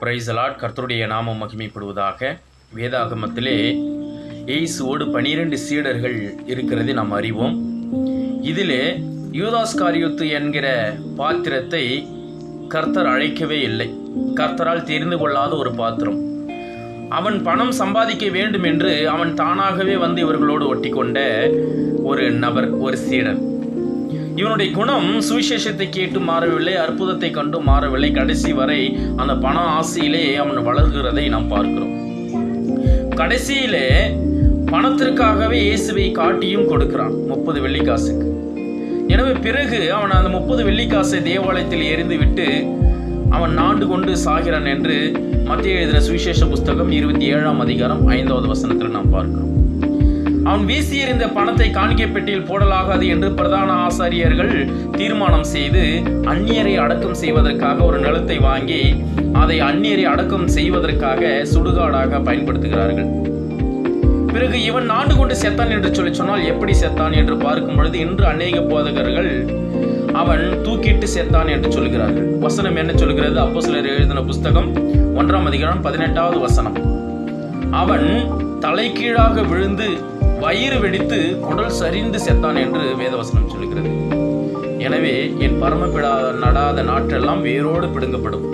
பிரைசலாட் கர்த்தருடைய நாமம் மகிமைப்படுவதாக வேதாகமத்திலே இயேசுவோடு பனிரெண்டு சீடர்கள் இருக்கிறதை நாம் அறிவோம். இதிலே யூதாஸ் காரியுத்து என்கிற பாத்திரத்தை கர்த்தர் அழைக்கவே இல்லை. கர்த்தரால் தெரிந்து கொள்ளாத ஒரு பாத்திரம். அவன் பணம் சம்பாதிக்க வேண்டும் என்று அவன் தானாகவே வந்து இவர்களோடு ஒட்டி கொண்ட ஒரு நபர் ஒரு சீடன். இவனுடைய குணம் சுவிசேஷத்தை கேட்டு மாறவில்லை அற்புதத்தை கண்டு மாறவில்லை. கடைசி வரை அந்த பண ஆசையிலே அவன் வளர்கிறதை நாம் பார்க்கிறோம். கடைசியிலே பணத்திற்காகவே இயேசுவை காட்டியும் கொடுக்கிறான் முப்பது வெள்ளிக்காசுக்கு. எனவே பிறகு அவன் அந்த முப்பது வெள்ளிக்காசை தேவாலயத்தில் எரிந்து விட்டு அவன் நாண்டு கொண்டு சாகிறான் என்று மத்திய எழுதின சுவிசேஷ புஸ்தகம் இருபத்தி ஏழாம் அதிகாரம் ஐந்தாவது வசனத்தில் நாம் பார்க்கிறோம். அவன் வீசி எறிந்த பணத்தை காணிக்கை பெட்டியில் போடலாகாது என்று பிரதான ஆசாரியர்கள் தீர்மானம் செய்து அந்நியரை அடக்கம் செய்வதற்காக ஒரு நிலத்தை வாங்கி அதை அந்நியரை அடக்கம் செய்வதற்காக சுடுகாடாக பயன்படுத்துகிறார்கள். பிறகு இவன் நாண்டு கொண்டு செத்தான் என்று சொல்லி சொன்னால் எப்படி செத்தான் என்று பார்க்கும் பொழுது இன்று அநேக போதகர்கள் அவன் தூக்கிட்டு செத்தான் என்று சொல்கிறார்கள். வசனம் என்ன சொல்கிறது? அப்போ சிலர் எழுதின புஸ்தகம் ஒன்றாம் அதிகாரம் பதினெட்டாவது வசனம். அவன் தலைகீழாக விழுந்து வயிறு வெடித்து குடல் சரிந்து செத்தான் என்று வேதவசனம் சொல்கிறது எனவே என் பரமபிடா நடாத நாற்றெல்லாம் வேரோடு பிடுங்கப்படும்.